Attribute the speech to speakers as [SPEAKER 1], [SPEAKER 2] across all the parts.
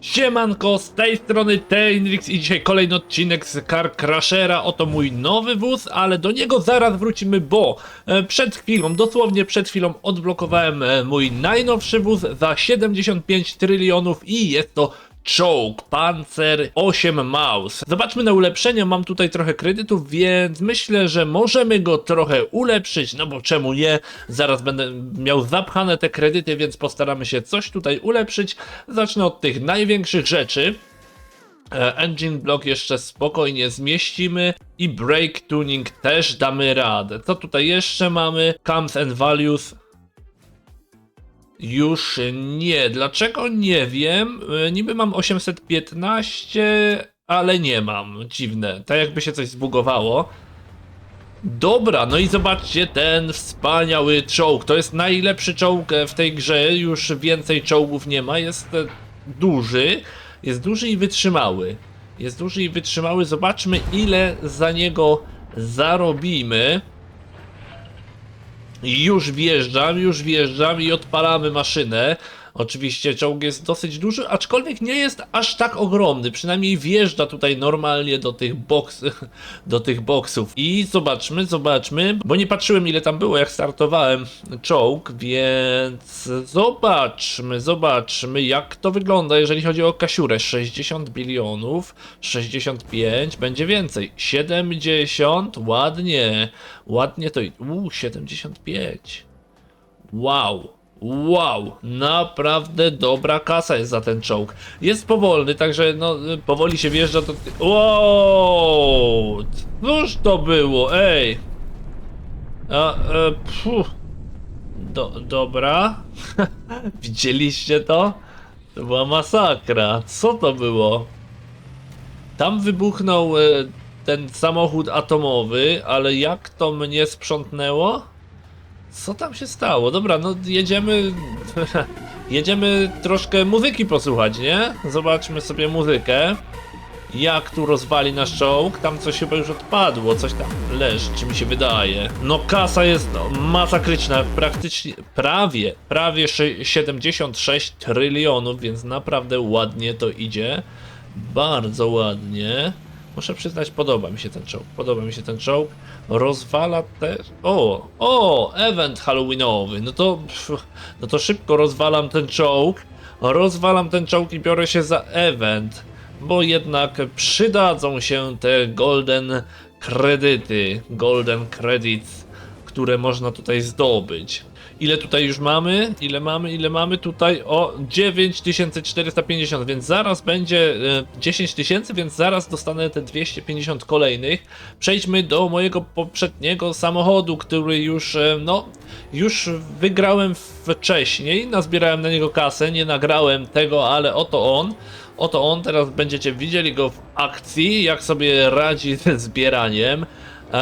[SPEAKER 1] Siemanko, z tej strony Tainrix i dzisiaj kolejny odcinek z Car Crashera. Oto mój nowy wóz, ale do niego zaraz wrócimy, bo e, przed chwilą, dosłownie przed chwilą odblokowałem e, mój najnowszy wóz za 75 trylionów i jest to Czołg, Panzer 8 Maus. Zobaczmy na ulepszenia, mam tutaj trochę kredytów, więc myślę, że możemy go trochę ulepszyć, no bo czemu nie? Zaraz będę miał zapchane te kredyty, więc postaramy się coś tutaj ulepszyć. Zacznę od tych największych rzeczy. E, Engine block jeszcze spokojnie zmieścimy i brake tuning też damy radę. Co tutaj jeszcze mamy? Comes and values już nie. Dlaczego? Nie wiem. E, Niby mam 815, ale nie mam. Dziwne. Tak jakby się coś zbugowało. Dobra, no i zobaczcie ten wspaniały czołg. To jest najlepszy czołg e, w tej grze. Już więcej czołgów nie ma. Jest e, duży. Jest duży i wytrzymały. Jest duży i wytrzymały. Zobaczmy ile za niego zarobimy. Już wjeżdżam, już wjeżdżam i odpalamy maszynę. Oczywiście czołg jest dosyć duży, aczkolwiek nie jest aż tak ogromny. Przynajmniej wjeżdża tutaj normalnie do tych boks, do tych boksów. I zobaczmy, zobaczmy, bo nie patrzyłem ile tam było jak startowałem czołg, więc zobaczmy, zobaczmy jak to wygląda jeżeli chodzi o kasiurę. 60 bilionów, 65, będzie więcej. 70, ładnie, ładnie to. Uuu, 75. Wow, wow, naprawdę dobra kasa jest za ten czołg. Jest powolny, także no powoli się wjeżdża to... Wow, cóż to było, ej. A, e, pfu. Do, dobra. Widzieliście to? To była masakra. Co to było? Tam wybuchnął e, ten samochód atomowy, ale jak to mnie sprzątnęło? Co tam się stało? Dobra, no jedziemy. jedziemy troszkę muzyki posłuchać, nie? Zobaczmy sobie muzykę. Jak tu rozwali nasz czołg? Tam coś chyba już odpadło, coś tam leży, mi się wydaje. No kasa jest no, masakryczna, praktycznie, prawie, prawie sze- 76 trylionów, więc naprawdę ładnie to idzie. Bardzo ładnie. Muszę przyznać, podoba mi się ten czołg. Podoba mi się ten czołg. Rozwala też. O, o, event halloweenowy. No to, no to szybko rozwalam ten czołg. Rozwalam ten czołg i biorę się za event. Bo jednak przydadzą się te golden kredyty. Golden credits, które można tutaj zdobyć. Ile tutaj już mamy? Ile mamy? Ile mamy tutaj? O 9450, więc zaraz będzie e, 10 tysięcy, więc zaraz dostanę te 250 kolejnych. Przejdźmy do mojego poprzedniego samochodu, który już, e, no, już wygrałem wcześniej. Nazbierałem na niego kasę, nie nagrałem tego, ale oto on. Oto on, teraz będziecie widzieli go w akcji, jak sobie radzi ze zbieraniem.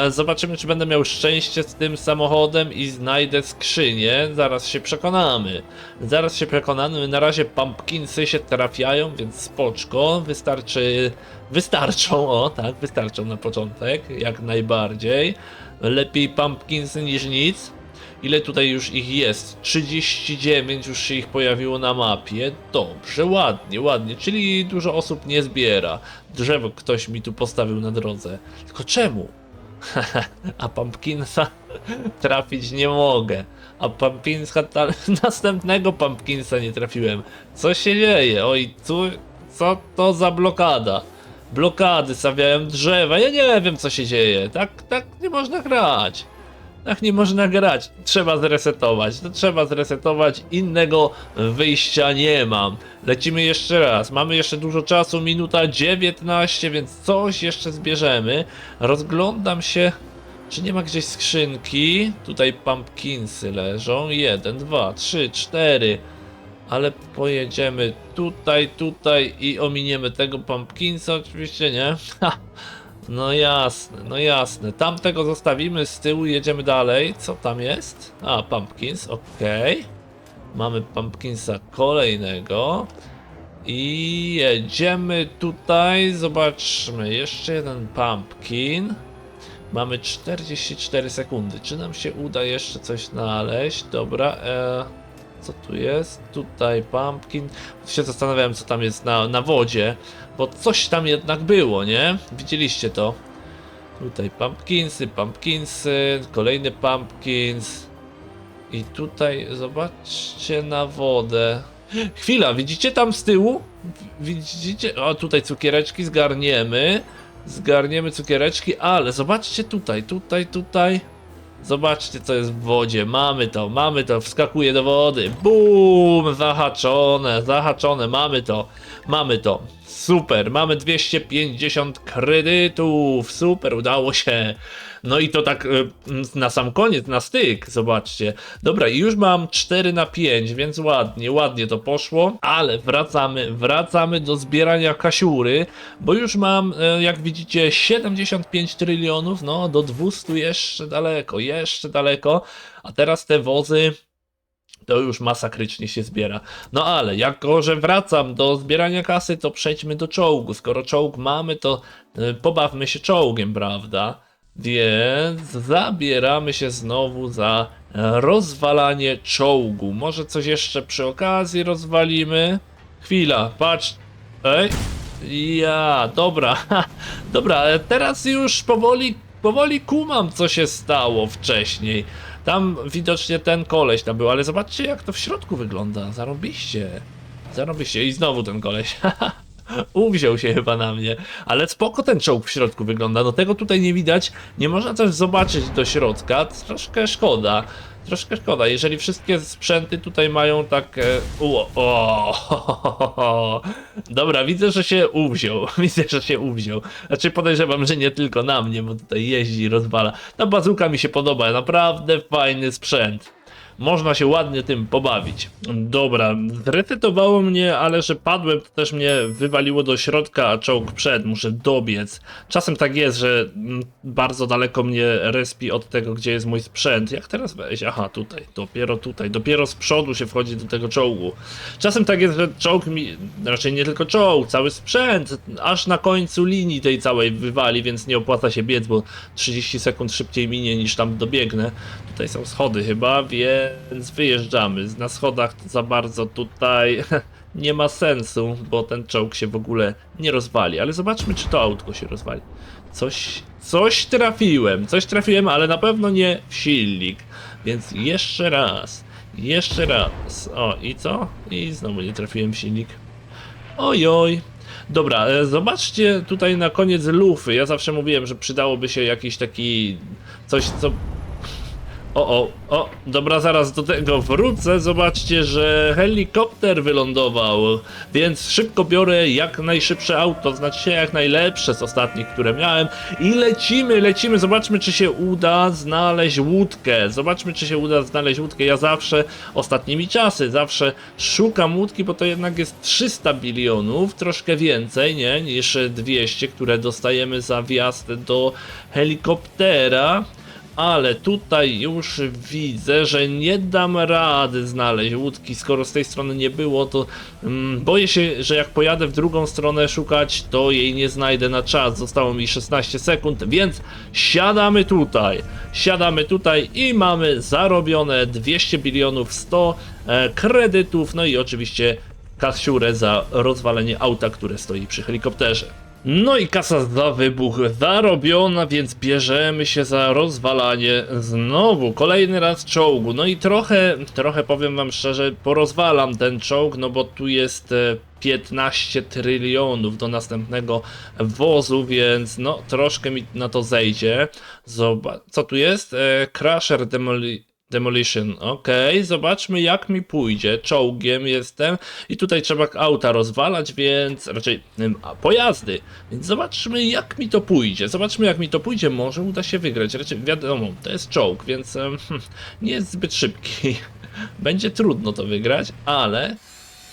[SPEAKER 1] Zobaczymy, czy będę miał szczęście z tym samochodem i znajdę skrzynię. Zaraz się przekonamy. Zaraz się przekonamy. Na razie pumpkinsy się trafiają, więc spoczko. Wystarczy. Wystarczą, o tak, wystarczą na początek, jak najbardziej. Lepiej pumpkinsy niż nic. Ile tutaj już ich jest? 39 już się ich pojawiło na mapie. Dobrze, ładnie, ładnie. Czyli dużo osób nie zbiera. Drzewo ktoś mi tu postawił na drodze. Tylko czemu? A pumpkinsa trafić nie mogę. A pumpkinsa ta... następnego pumpkinsa nie trafiłem. Co się dzieje? Oj, tu co to za blokada? Blokady stawiają drzewa. Ja nie wiem co się dzieje. Tak, tak nie można grać. Tak nie można grać. Trzeba zresetować. To trzeba zresetować. Innego wyjścia nie mam. Lecimy jeszcze raz. Mamy jeszcze dużo czasu. Minuta 19, więc coś jeszcze zbierzemy. Rozglądam się. Czy nie ma gdzieś skrzynki? Tutaj pumpkinsy leżą. Jeden, dwa, trzy, cztery. Ale pojedziemy tutaj, tutaj i ominiemy tego pumpkinsa. Oczywiście nie. Ha. No jasne, no jasne. Tamtego zostawimy z tyłu, jedziemy dalej. Co tam jest? A, pumpkins, okej. Mamy pumpkinsa kolejnego. I jedziemy tutaj, zobaczmy, jeszcze jeden pumpkin. Mamy 44 sekundy. Czy nam się uda jeszcze coś znaleźć? Dobra, e, Co tu jest? Tutaj pumpkin. Się zastanawiałem, co tam jest na, na wodzie, bo coś tam jednak było, nie? Widzieliście to? Tutaj pumpkinsy, pumpkinsy, kolejny pumpkins. I tutaj zobaczcie na wodę. Chwila, widzicie tam z tyłu? Widzicie? O, tutaj cukiereczki zgarniemy. Zgarniemy cukiereczki, ale zobaczcie tutaj, tutaj, tutaj. Zobaczcie co jest w wodzie. Mamy to, mamy to, wskakuje do wody. Bum! Zahaczone, zahaczone, mamy to, mamy to. Super, mamy 250 kredytów. Super, udało się. No i to tak y, na sam koniec, na styk, zobaczcie. Dobra, i już mam 4 na 5, więc ładnie, ładnie to poszło, ale wracamy, wracamy do zbierania kasiury, bo już mam, e, jak widzicie, 75 trylionów, no do 200 jeszcze daleko, jeszcze daleko, a teraz te wozy to już masakrycznie się zbiera. No ale jako, że wracam do zbierania kasy, to przejdźmy do czołgu. Skoro czołg mamy, to y, pobawmy się czołgiem, prawda? Więc zabieramy się znowu za rozwalanie czołgu. Może coś jeszcze przy okazji rozwalimy? Chwila, patrz. Ej. Ja, dobra, dobra, teraz już powoli, powoli kumam, co się stało wcześniej. Tam widocznie ten koleś tam był, ale zobaczcie jak to w środku wygląda. Zarobiście. Zarobiście. I znowu ten koleś. Uwziął się chyba na mnie. Ale spoko ten czołg w środku wygląda. No tego tutaj nie widać. Nie można też zobaczyć do środka. Troszkę szkoda. Troszkę szkoda. Jeżeli wszystkie sprzęty tutaj mają tak... E, u, o, Dobra, widzę, że się uwziął. Widzę, że się uwziął. Znaczy podejrzewam, że nie tylko na mnie, bo tutaj jeździ rozwala. Ta bazuka mi się podoba. Naprawdę fajny sprzęt. Można się ładnie tym pobawić. Dobra, zresetowało mnie, ale że padłem, to też mnie wywaliło do środka, a czołg przed, muszę dobiec. Czasem tak jest, że mm, bardzo daleko mnie respi od tego, gdzie jest mój sprzęt. Jak teraz wejść? Aha, tutaj, dopiero tutaj, dopiero z przodu się wchodzi do tego czołgu. Czasem tak jest, że czołg mi, raczej nie tylko czołg, cały sprzęt, aż na końcu linii tej całej wywali, więc nie opłaca się biec, bo 30 sekund szybciej minie niż tam dobiegnę. Tutaj są schody chyba, więc wyjeżdżamy. Na schodach za bardzo tutaj nie ma sensu, bo ten czołg się w ogóle nie rozwali. Ale zobaczmy, czy to autko się rozwali. Coś, coś trafiłem, coś trafiłem, ale na pewno nie w silnik. Więc jeszcze raz, jeszcze raz. O, i co? I znowu nie trafiłem w silnik. Ojoj. Dobra, e, zobaczcie tutaj na koniec lufy. Ja zawsze mówiłem, że przydałoby się jakiś taki coś, co o, o, o, dobra, zaraz do tego wrócę. Zobaczcie, że helikopter wylądował, więc szybko biorę jak najszybsze auto, znaczy się jak najlepsze z ostatnich, które miałem. I lecimy, lecimy, zobaczmy, czy się uda znaleźć łódkę. Zobaczmy, czy się uda znaleźć łódkę. Ja zawsze, ostatnimi czasy, zawsze szukam łódki, bo to jednak jest 300 bilionów, troszkę więcej, nie, niż 200, które dostajemy za wjazd do helikoptera ale tutaj już widzę, że nie dam rady znaleźć łódki, skoro z tej strony nie było, to mm, boję się, że jak pojadę w drugą stronę szukać, to jej nie znajdę na czas. Zostało mi 16 sekund, więc siadamy tutaj. Siadamy tutaj i mamy zarobione 200 bilionów 100 e, kredytów, no i oczywiście kasiurę za rozwalenie auta, które stoi przy helikopterze. No i kasa za wybuch zarobiona, więc bierzemy się za rozwalanie znowu, kolejny raz czołgu. No i trochę, trochę powiem wam szczerze, porozwalam ten czołg, no bo tu jest e, 15 trylionów do następnego wozu, więc no troszkę mi na to zejdzie. Zobacz, co tu jest? E, Crusher Demoli Demolition, okej, zobaczmy jak mi pójdzie. Czołgiem jestem i tutaj trzeba auta rozwalać, więc raczej a, pojazdy. Więc zobaczmy jak mi to pójdzie. Zobaczmy jak mi to pójdzie, może uda się wygrać. Raczej wiadomo, to jest czołg, więc ym, hm, nie jest zbyt szybki. Będzie trudno to wygrać, ale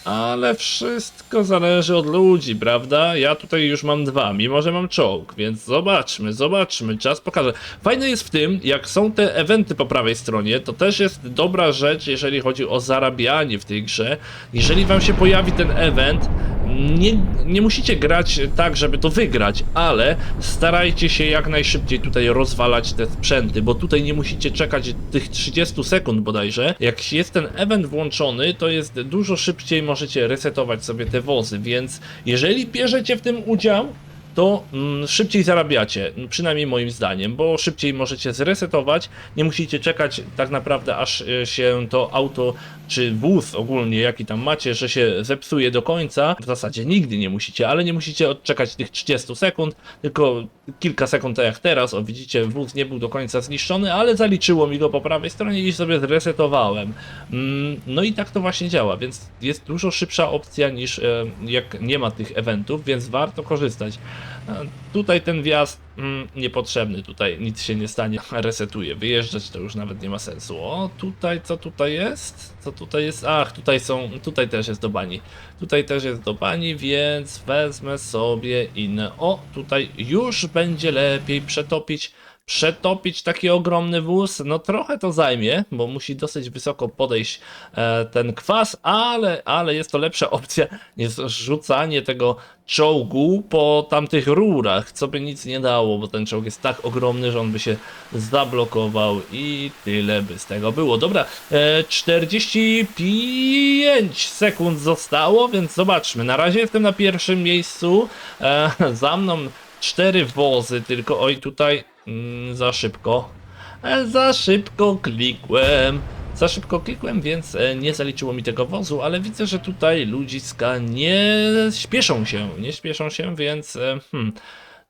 [SPEAKER 1] Ale wszystko zależy od ludzi, prawda? Ja tutaj już mam dwa, mimo że mam czołg, więc zobaczmy, zobaczmy, czas pokaże. Fajne jest w tym, jak są te eventy po prawej stronie, to też jest dobra rzecz, jeżeli chodzi o zarabianie w tej grze. Jeżeli wam się pojawi ten event, nie, nie musicie grać tak, żeby to wygrać, ale starajcie się jak najszybciej tutaj rozwalać te sprzęty, bo tutaj nie musicie czekać tych 30 sekund bodajże. Jak jest ten event włączony, to jest dużo szybciej możecie resetować sobie te wozy, więc jeżeli bierzecie w tym udział, to mm, szybciej zarabiacie, przynajmniej moim zdaniem, bo szybciej możecie zresetować, nie musicie czekać tak naprawdę aż e, się to auto czy wóz ogólnie jaki tam macie, że się zepsuje do końca. W zasadzie nigdy nie musicie, ale nie musicie odczekać tych 30 sekund, tylko kilka sekund tak jak teraz. O widzicie, wóz nie był do końca zniszczony, ale zaliczyło mi go po prawej stronie i sobie zresetowałem. Mm, No i tak to właśnie działa, więc jest dużo szybsza opcja niż e, jak nie ma tych eventów, więc warto korzystać. Tutaj ten wjazd mm, niepotrzebny, tutaj nic się nie stanie, resetuje. Wyjeżdżać to już nawet nie ma sensu. O, tutaj, co tutaj jest? Co tutaj jest? Ach, tutaj są, tutaj też jest do bani. Tutaj też jest do bani, więc wezmę sobie inne. O, tutaj już będzie lepiej przetopić. Przetopić taki ogromny wóz, no trochę to zajmie, bo musi dosyć wysoko podejść e, ten kwas, ale, ale jest to lepsza opcja niż rzucanie tego czołgu po tamtych rurach, co by nic nie dało, bo ten czołg jest tak ogromny, że on by się zablokował i tyle by z tego było. Dobra, e, 45 sekund zostało, więc zobaczmy. Na razie jestem na pierwszym miejscu, e, za mną cztery wozy, tylko oj tutaj mm, za szybko. E, za szybko klikłem. Za szybko klikłem, więc e, nie zaliczyło mi tego wozu, ale widzę, że tutaj ludziska nie śpieszą się, nie śpieszą się, więc e, hmm,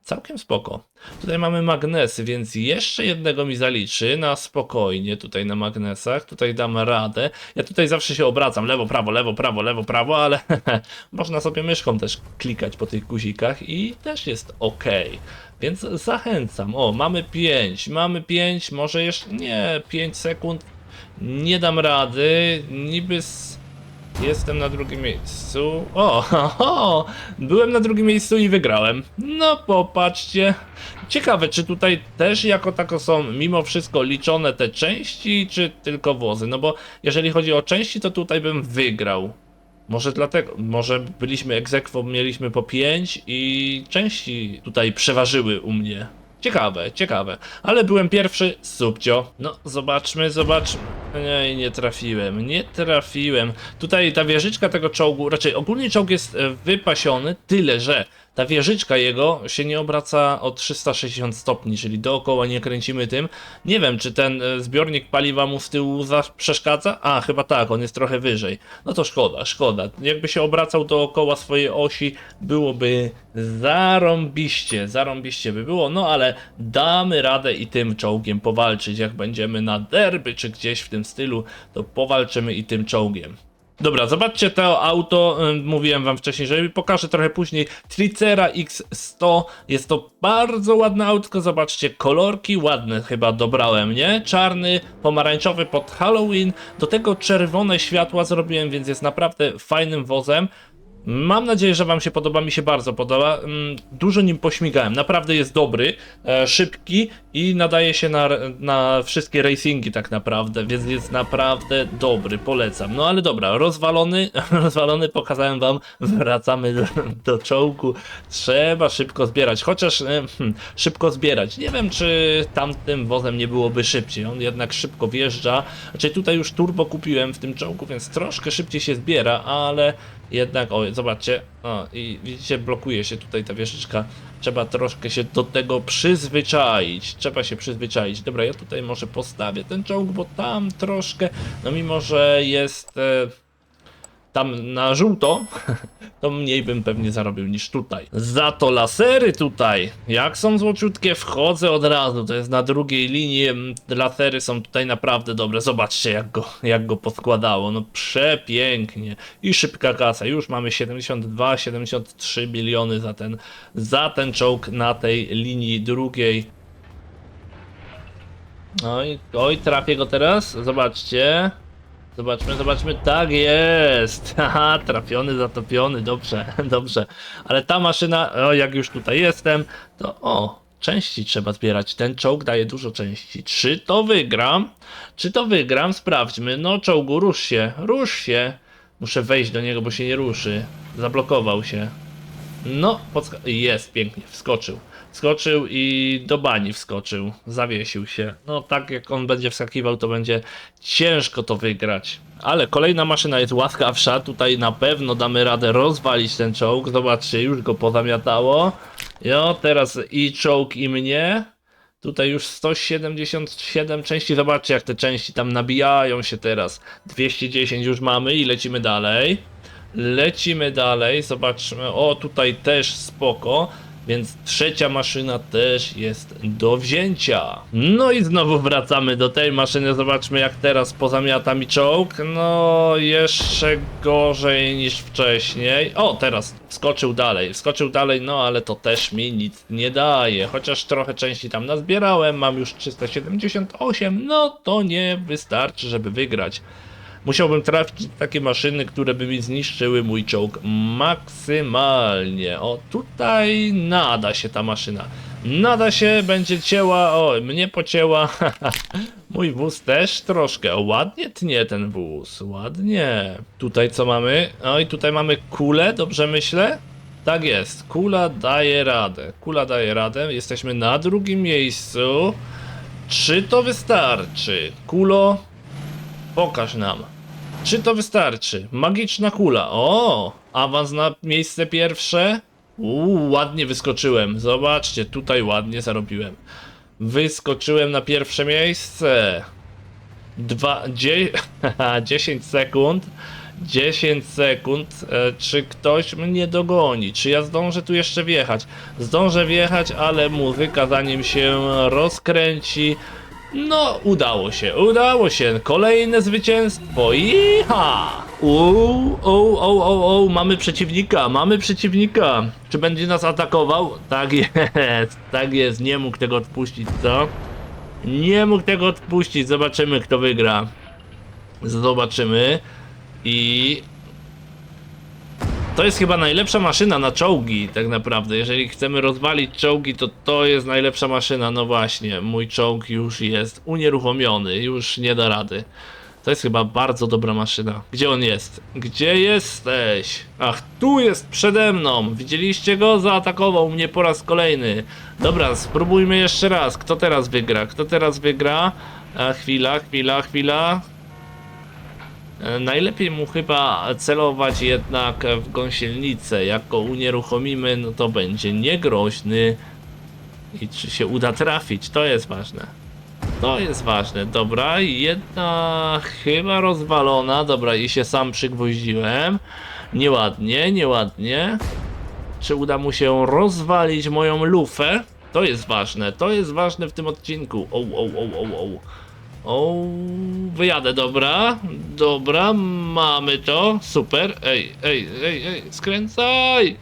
[SPEAKER 1] całkiem spoko. Tutaj mamy magnesy, więc jeszcze jednego mi zaliczy na spokojnie tutaj na magnesach. Tutaj dam radę. Ja tutaj zawsze się obracam lewo, prawo, lewo, prawo, lewo, prawo, ale można sobie myszką też klikać po tych guzikach i też jest ok. Więc zachęcam. O, mamy 5, mamy 5, może jeszcze nie 5 sekund. Nie dam rady. Niby s- jestem na drugim miejscu. O, ho, byłem na drugim miejscu i wygrałem. No popatrzcie. Ciekawe, czy tutaj też jako tako są mimo wszystko liczone te części, czy tylko wozy? No bo jeżeli chodzi o części, to tutaj bym wygrał. Może dlatego, może byliśmy egzekwo, mieliśmy po 5 i części tutaj przeważyły u mnie. Ciekawe, ciekawe. Ale byłem pierwszy, subcio. No, zobaczmy, zobaczmy. Nie, nie trafiłem, nie trafiłem. Tutaj ta wieżyczka tego czołgu, raczej ogólnie czołg jest e, wypasiony, tyle że ta wieżyczka jego się nie obraca o 360 stopni, czyli dookoła nie kręcimy tym. Nie wiem, czy ten e, zbiornik paliwa mu z tyłu za przeszkadza? A, chyba tak, on jest trochę wyżej. No to szkoda, szkoda. Jakby się obracał dookoła swojej osi, byłoby zarąbiście, zarąbiście by było, no ale damy radę i tym czołgiem powalczyć. Jak będziemy na derby, czy gdzieś w tym stylu, to powalczymy i tym czołgiem. Dobra, zobaczcie to auto, mówiłem wam wcześniej, że pokażę trochę później. Tricera X100, jest to bardzo ładne autko, zobaczcie, kolorki ładne chyba dobrałem, nie? Czarny, pomarańczowy pod Halloween, do tego czerwone światła zrobiłem, więc jest naprawdę fajnym wozem. Mam nadzieję, że Wam się podoba, mi się bardzo podoba. Mm, Dużo nim pośmigałem, naprawdę jest dobry, e, szybki i nadaje się na, na wszystkie racingi tak naprawdę, więc jest naprawdę dobry, polecam. No ale dobra, rozwalony, rozwalony pokazałem Wam, wracamy do, do czołgu. Trzeba szybko zbierać, chociaż e, hmm, szybko zbierać. Nie wiem, czy tamtym wozem nie byłoby szybciej, on jednak szybko wjeżdża. Znaczy tutaj już turbo kupiłem w tym czołgu, więc troszkę szybciej się zbiera, ale jednak, o, zobaczcie, o, i widzicie, blokuje się tutaj ta wieżyczka. Trzeba troszkę się do tego przyzwyczaić. Trzeba się przyzwyczaić. Dobra, ja tutaj może postawię ten czołg, bo tam troszkę, no mimo, że jest e, tam na żółto, to mniej bym pewnie zarobił niż tutaj. Za to lasery tutaj, jak są złociutkie, wchodzę od razu, to jest na drugiej linii, lasery są tutaj naprawdę dobre, zobaczcie jak go, jak go poskładało, no przepięknie. I szybka kasa, już mamy 72-73 miliony za ten, za ten czołg na tej linii drugiej. Oj, oj, trafię go teraz, zobaczcie. Zobaczmy, zobaczmy. Tak jest! Haha, trafiony, zatopiony, dobrze, dobrze. Ale ta maszyna, o, jak już tutaj jestem, to o, części trzeba zbierać. Ten czołg daje dużo części. Czy to wygram? Czy to wygram? Sprawdźmy. No, czołgu, rusz się, rusz się. Muszę wejść do niego, bo się nie ruszy. Zablokował się. No, jest, pięknie, wskoczył. Wskoczył i do bani wskoczył. Zawiesił się. No, tak jak on będzie wskakiwał, to będzie ciężko to wygrać. Ale kolejna maszyna jest łaskawsza. Tutaj na pewno damy radę rozwalić ten czołg. Zobaczcie, już go pozamiatało. Jo, teraz i czołg, i mnie. Tutaj już 177 części. Zobaczcie, jak te części tam nabijają się teraz. 210 już mamy i lecimy dalej. Lecimy dalej, zobaczmy. O, tutaj też spoko. Więc trzecia maszyna też jest do wzięcia. No i znowu wracamy do tej maszyny. Zobaczmy, jak teraz pozamiata mi czołg. No, jeszcze gorzej niż wcześniej. O, teraz wskoczył dalej. Wskoczył dalej, no ale to też mi nic nie daje. Chociaż trochę części tam nazbierałem. Mam już 378. No to nie wystarczy, żeby wygrać. Musiałbym trafić w takie maszyny, które by mi zniszczyły mój czołg maksymalnie. O, tutaj nada się ta maszyna. Nada się, będzie cięła. O, mnie pocięła. Mój wóz też troszkę. O, ładnie tnie ten wóz. Ładnie. Tutaj co mamy? Oj, tutaj mamy kulę, dobrze myślę? Tak jest. Kula daje radę. Kula daje radę. Jesteśmy na drugim miejscu. Czy to wystarczy? Kulo, Pokaż nam. Czy to wystarczy? Magiczna kula. O! Awans na miejsce pierwsze. Uuu, ładnie wyskoczyłem. Zobaczcie, tutaj ładnie zarobiłem. Wyskoczyłem na pierwsze miejsce. Dwa, dzie, 10 sekund. 10 sekund. E, czy ktoś mnie dogoni? Czy ja zdążę tu jeszcze wjechać? Zdążę wjechać, ale muzyka zanim się rozkręci. No, udało się, udało się. Kolejne zwycięstwo. Iha! Uuu, o, o, o, o, mamy przeciwnika, mamy przeciwnika. Czy będzie nas atakował? Tak jest, tak jest. Nie mógł tego odpuścić, co? Nie mógł tego odpuścić. Zobaczymy, kto wygra. Zobaczymy. I to jest chyba najlepsza maszyna na czołgi, tak naprawdę. Jeżeli chcemy rozwalić czołgi, to to jest najlepsza maszyna. No właśnie, mój czołg już jest unieruchomiony, już nie da rady. To jest chyba bardzo dobra maszyna. Gdzie on jest? Gdzie jesteś? Ach, tu jest przede mną. Widzieliście go? Zaatakował mnie po raz kolejny. Dobra, spróbujmy jeszcze raz. Kto teraz wygra? Kto teraz wygra? A, chwila, chwila, chwila. E, Najlepiej mu chyba celować jednak w gąsienicę. Jak go unieruchomimy, no to będzie niegroźny. I czy się uda trafić, to jest ważne. To jest ważne. Dobra, jedna chyba rozwalona. Dobra, i się sam przygwoździłem. Nieładnie, nieładnie. Czy uda mu się rozwalić moją lufę? To jest ważne, to jest ważne w tym odcinku. O, o, o, o, o. O, wyjadę, dobra, dobra, mamy to, super, ej, ej, ej, ej, skręcaj,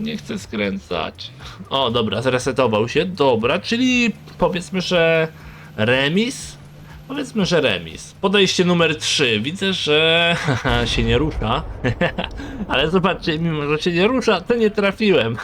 [SPEAKER 1] nie chcę skręcać. O, dobra, zresetował się, dobra, czyli powiedzmy, że remis? Powiedzmy, że remis. Podejście numer 3. Widzę, że się nie rusza. Ale zobaczcie, mimo że się nie rusza, to nie trafiłem.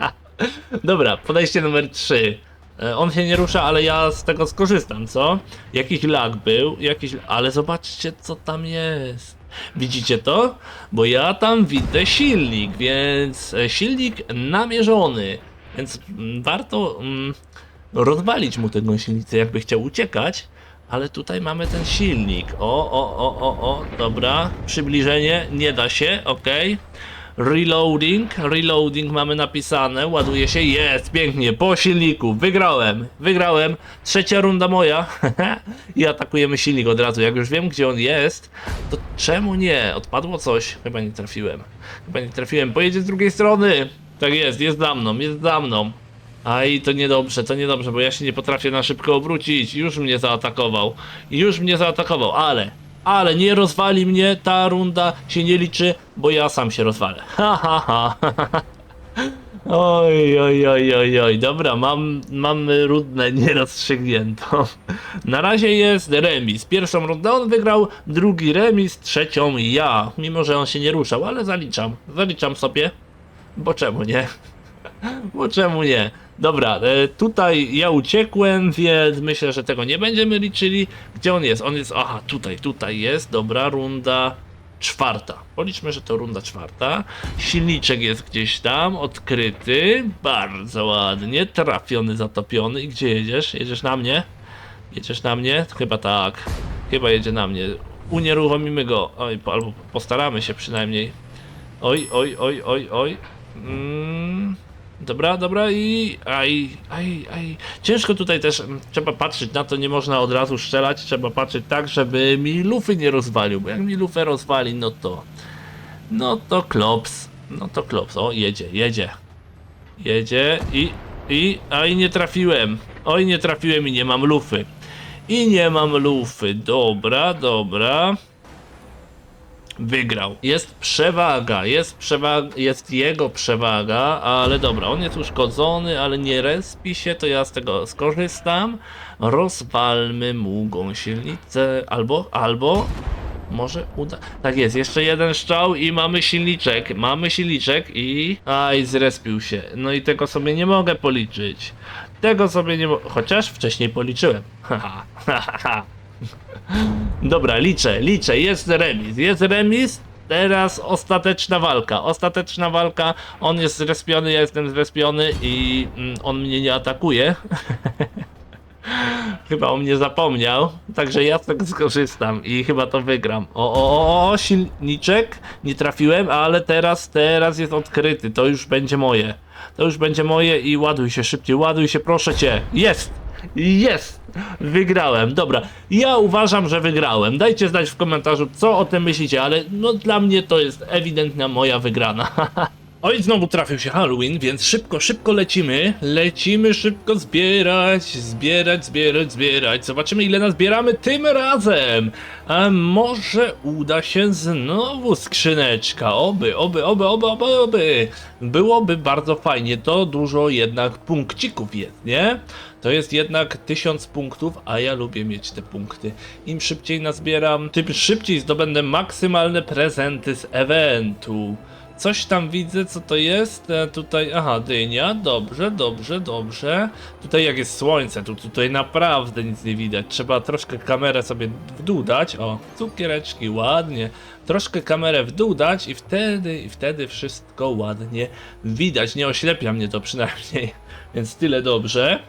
[SPEAKER 1] Dobra, podejście numer 3. E, On się nie rusza, ale ja z tego skorzystam, co? Jakiś lag był, jakiś... Ale zobaczcie, co tam jest. Widzicie to? Bo ja tam widzę silnik, więc e, silnik namierzony. Więc mm, warto mm, rozwalić mu tę gąsienicę, jakby chciał uciekać. Ale tutaj mamy ten silnik. O, o, o, o, o, dobra. Przybliżenie, nie da się, ok. Reloading, reloading mamy napisane, ładuje się, jest, pięknie, po silniku, wygrałem, wygrałem, trzecia runda moja i atakujemy silnik od razu, jak już wiem gdzie on jest, to czemu nie, odpadło coś, chyba nie trafiłem, chyba nie trafiłem, pojedzie z drugiej strony, tak jest, jest za mną, jest za mną, Aj, to niedobrze, to niedobrze, bo ja się nie potrafię na szybko obrócić. Już mnie zaatakował. Już mnie zaatakował, ale, ale nie rozwali mnie, ta runda się nie liczy, bo ja sam się rozwalę. Ha, ha, ha. Oj, oj, oj, oj, oj, dobra, mam, mamy rundę nierozstrzygniętą. Na razie jest remis. Pierwszą rundę on wygrał, drugi remis, trzecią ja. Mimo, że on się nie ruszał, ale zaliczam. Zaliczam sobie, bo czemu nie? Bo czemu nie? Dobra, e, tutaj ja uciekłem, więc myślę, że tego nie będziemy liczyli. Gdzie on jest? On jest, aha, tutaj, tutaj jest, dobra, runda czwarta. Policzmy, że to runda czwarta. Silniczek jest gdzieś tam, odkryty, bardzo ładnie, trafiony, zatopiony. I gdzie jedziesz? Jedziesz na mnie? Jedziesz na mnie? Chyba tak. Chyba jedzie na mnie. Unieruchomimy go. Oj, po- albo postaramy się przynajmniej. Oj, oj, oj, oj, oj. Mm, dobra, dobra i. Aj, aj, aj. Ciężko tutaj też mm, trzeba patrzeć na to, nie można od razu strzelać. Trzeba patrzeć tak, żeby mi lufy nie rozwalił, bo jak mi lufę rozwali, no to. No to klops. No to klops. O, jedzie, jedzie. Jedzie i. I. Aj, nie trafiłem. Oj, nie trafiłem i nie mam lufy. I nie mam lufy. Dobra, dobra. Wygrał. Jest przewaga, jest przewaga, jest jego przewaga, ale dobra, on jest uszkodzony, ale nie respi się, to ja z tego skorzystam. Rozwalmy mu gąsienicę, albo, albo, może uda. Tak jest, jeszcze jeden strzał i mamy silniczek, mamy silniczek i... Aj, zrespił się. No i tego sobie nie mogę policzyć. Tego sobie nie mogę, chociaż wcześniej policzyłem. Haha. Dobra, liczę, liczę, jest remis, jest remis. Teraz ostateczna walka, ostateczna walka. On jest zrespiony, ja jestem zrespiony i mm, on mnie nie atakuje. chyba o mnie zapomniał, także ja z tego skorzystam i chyba to wygram. O, o, o, o, silniczek, nie trafiłem, ale teraz, teraz jest odkryty, to już będzie moje. To już będzie moje i ładuj się szybciej, ładuj się, proszę cię. Jest! Jest! Wygrałem, dobra. Ja uważam, że wygrałem. Dajcie znać w komentarzu, co o tym myślicie, ale no dla mnie to jest ewidentna moja wygrana. Oj, znowu trafił się Halloween, więc szybko, szybko lecimy. Lecimy szybko zbierać, zbierać, zbierać, zbierać. Zobaczymy, ile nazbieramy tym razem. A może uda się znowu skrzyneczka. Oby, oby, oby, oby, oby, oby. Byłoby bardzo fajnie. To dużo jednak punkcików jest, nie? To jest jednak 1000 punktów, a ja lubię mieć te punkty. Im szybciej nazbieram, tym szybciej zdobędę maksymalne prezenty z eventu. Coś tam widzę, co to jest. E, tutaj, aha, dynia. Dobrze, dobrze, dobrze. Tutaj jak jest słońce, tu tutaj naprawdę nic nie widać. Trzeba troszkę kamerę sobie w dół dać. O, cukiereczki, ładnie. Troszkę kamerę w dół dać i wtedy, i wtedy wszystko ładnie widać. Nie oślepia mnie to przynajmniej. Więc tyle dobrze.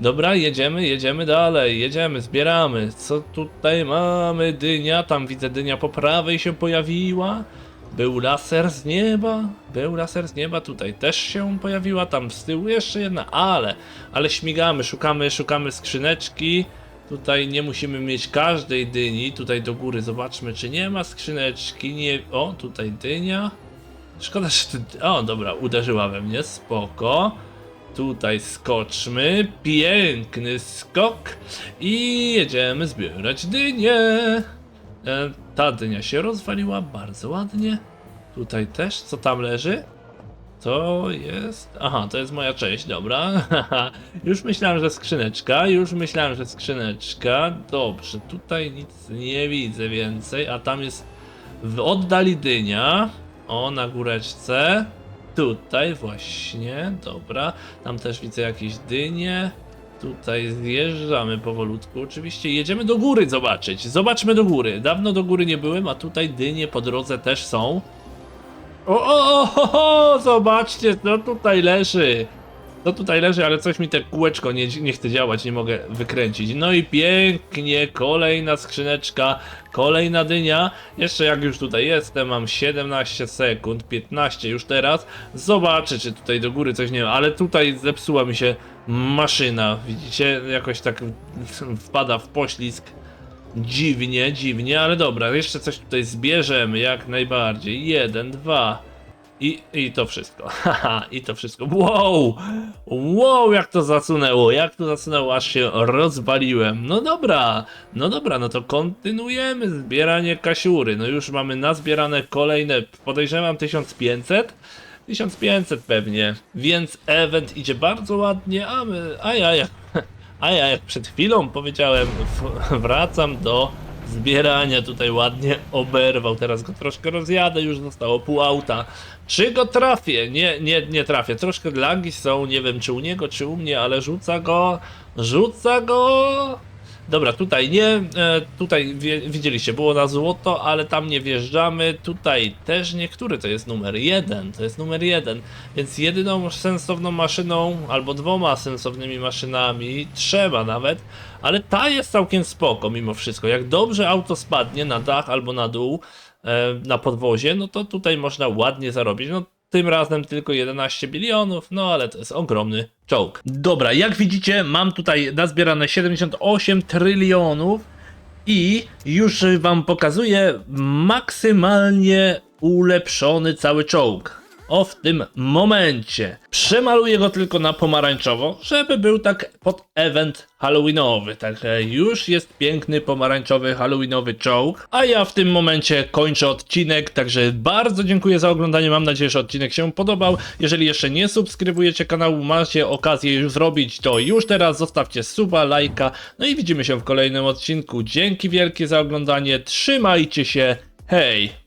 [SPEAKER 1] Dobra, jedziemy, jedziemy dalej, jedziemy, zbieramy. Co tutaj mamy? Dynia, tam widzę dynia po prawej się pojawiła. Był laser z nieba, był laser z nieba, tutaj też się pojawiła, tam z tyłu jeszcze jedna, ale, ale śmigamy, szukamy, szukamy skrzyneczki. Tutaj nie musimy mieć każdej dyni, tutaj do góry zobaczmy, czy nie ma skrzyneczki, nie, o, tutaj dynia. Szkoda, że ty, o, dobra, uderzyła we mnie, spoko. Tutaj skoczmy, piękny skok i jedziemy zbierać dynię. E, ta dynia się rozwaliła bardzo ładnie. Tutaj też, co tam leży? To jest. Aha, to jest moja część, dobra. już myślałem, że skrzyneczka, już myślałem, że skrzyneczka. Dobrze, tutaj nic nie widzę więcej, a tam jest w oddali dynia. O, na góreczce. Tutaj właśnie, dobra. Tam też widzę jakieś dynie. Tutaj zjeżdżamy powolutku. Oczywiście jedziemy do góry zobaczyć. Zobaczmy do góry. Dawno do góry nie byłem, a tutaj dynie po drodze też są. O, o, o, ho, zobaczcie, no tutaj leży. No tutaj leży, ale coś mi te kółeczko nie, nie chce działać, nie mogę wykręcić. No i pięknie, kolejna skrzyneczka, kolejna dynia. Jeszcze jak już tutaj jestem, mam 17 sekund, 15 już teraz. Zobaczę, czy tutaj do góry coś nie ma, ale tutaj zepsuła mi się maszyna. Widzicie, jakoś tak wpada w poślizg. Dziwnie, dziwnie, ale dobra, jeszcze coś tutaj zbierzemy, jak najbardziej. Jeden, dwa. I, I to wszystko. Haha, i to wszystko. Wow! Wow, jak to zasunęło, jak to zasunęło, aż się rozwaliłem. No dobra, no dobra, no to kontynuujemy zbieranie kasiury. No już mamy nazbierane kolejne, podejrzewam 1500. 1500 pewnie, więc event idzie bardzo ładnie, a my, a ja jak, a ja jak przed chwilą powiedziałem, wracam do zbierania tutaj ładnie oberwał, teraz go troszkę rozjadę, już zostało pół auta. Czy go trafię? Nie, nie, nie trafię, troszkę lagi są, nie wiem czy u niego, czy u mnie, ale rzuca go, rzuca go... Dobra, tutaj nie, e, tutaj widzieliście, było na złoto, ale tam nie wjeżdżamy, tutaj też nie, który to jest numer jeden, to jest numer jeden, więc jedyną sensowną maszyną, albo dwoma sensownymi maszynami, trzema nawet, ale ta jest całkiem spoko mimo wszystko, jak dobrze auto spadnie na dach albo na dół, e, na podwozie, no to tutaj można ładnie zarobić, no tym razem tylko 11 bilionów, no ale to jest ogromny czołg. Dobra, jak widzicie, mam tutaj nazbierane 78 trylionów i już wam pokazuję maksymalnie ulepszony cały czołg. O w tym momencie. Przemaluję go tylko na pomarańczowo, żeby był tak pod event halloweenowy. Także już jest piękny pomarańczowy halloweenowy czołg. A ja w tym momencie kończę odcinek, także bardzo dziękuję za oglądanie. Mam nadzieję, że odcinek się podobał. Jeżeli jeszcze nie subskrybujecie kanału, macie okazję już zrobić to już teraz. Zostawcie suba, lajka. No i widzimy się w kolejnym odcinku. Dzięki wielkie za oglądanie. Trzymajcie się. Hej!